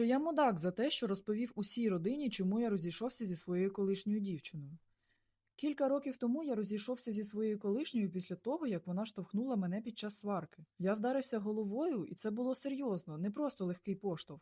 що я мудак за те, що розповів усій родині, чому я розійшовся зі своєю колишньою дівчиною. Кілька років тому я розійшовся зі своєю колишньою після того, як вона штовхнула мене під час сварки. Я вдарився головою, і це було серйозно, не просто легкий поштовх.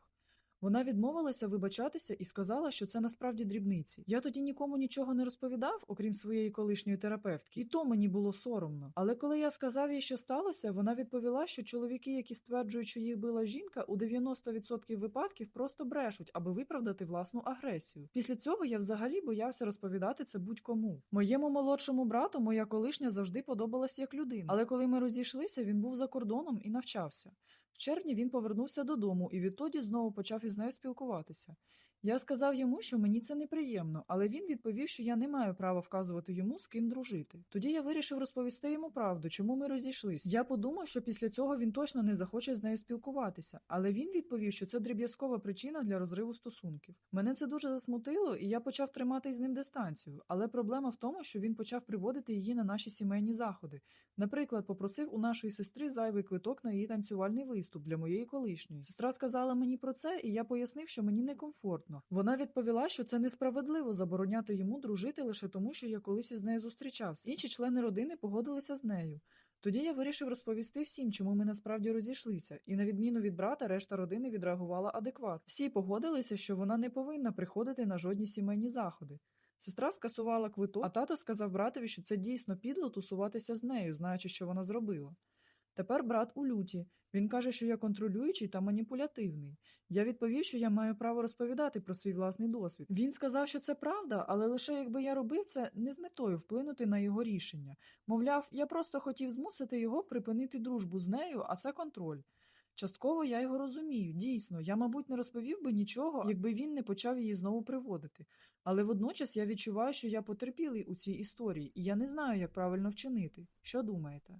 Вона відмовилася вибачатися і сказала, що це насправді дрібниці. Я тоді нікому нічого не розповідав, окрім своєї колишньої терапевтки, і то мені було соромно. Але коли я сказав їй, що сталося, вона відповіла, що чоловіки, які стверджують, що їх била жінка, у 90% випадків просто брешуть, аби виправдати власну агресію. Після цього я взагалі боявся розповідати це будь-кому. Моєму молодшому брату моя колишня завжди подобалась як людина. Але коли ми розійшлися, він був за кордоном і навчався. Червні він повернувся додому і відтоді знову почав із нею спілкуватися. Я сказав йому, що мені це неприємно, але він відповів, що я не маю права вказувати йому, з ким дружити. Тоді я вирішив розповісти йому правду, чому ми розійшлись. Я подумав, що після цього він точно не захоче з нею спілкуватися, але він відповів, що це дріб'язкова причина для розриву стосунків. Мене це дуже засмутило, і я почав тримати з ним дистанцію. Але проблема в тому, що він почав приводити її на наші сімейні заходи. Наприклад, попросив у нашої сестри зайвий квиток на її танцювальний виступ для моєї колишньої. Сестра сказала мені про це, і я пояснив, що мені некомфортно. Вона відповіла, що це несправедливо забороняти йому дружити лише тому, що я колись із нею зустрічався. Інші члени родини погодилися з нею. Тоді я вирішив розповісти всім, чому ми насправді розійшлися, і на відміну від брата, решта родини відреагувала адекватно. Всі погодилися, що вона не повинна приходити на жодні сімейні заходи. Сестра скасувала квиток, а тато сказав братові, що це дійсно підло тусуватися з нею, знаючи, що вона зробила. Тепер брат у люті. Він каже, що я контролюючий та маніпулятивний. Я відповів, що я маю право розповідати про свій власний досвід. Він сказав, що це правда, але лише якби я робив це не з метою вплинути на його рішення. Мовляв, я просто хотів змусити його припинити дружбу з нею, а це контроль. Частково я його розумію. Дійсно, я, мабуть, не розповів би нічого, якби він не почав її знову приводити. Але водночас я відчуваю, що я потерпілий у цій історії, і я не знаю, як правильно вчинити. Що думаєте?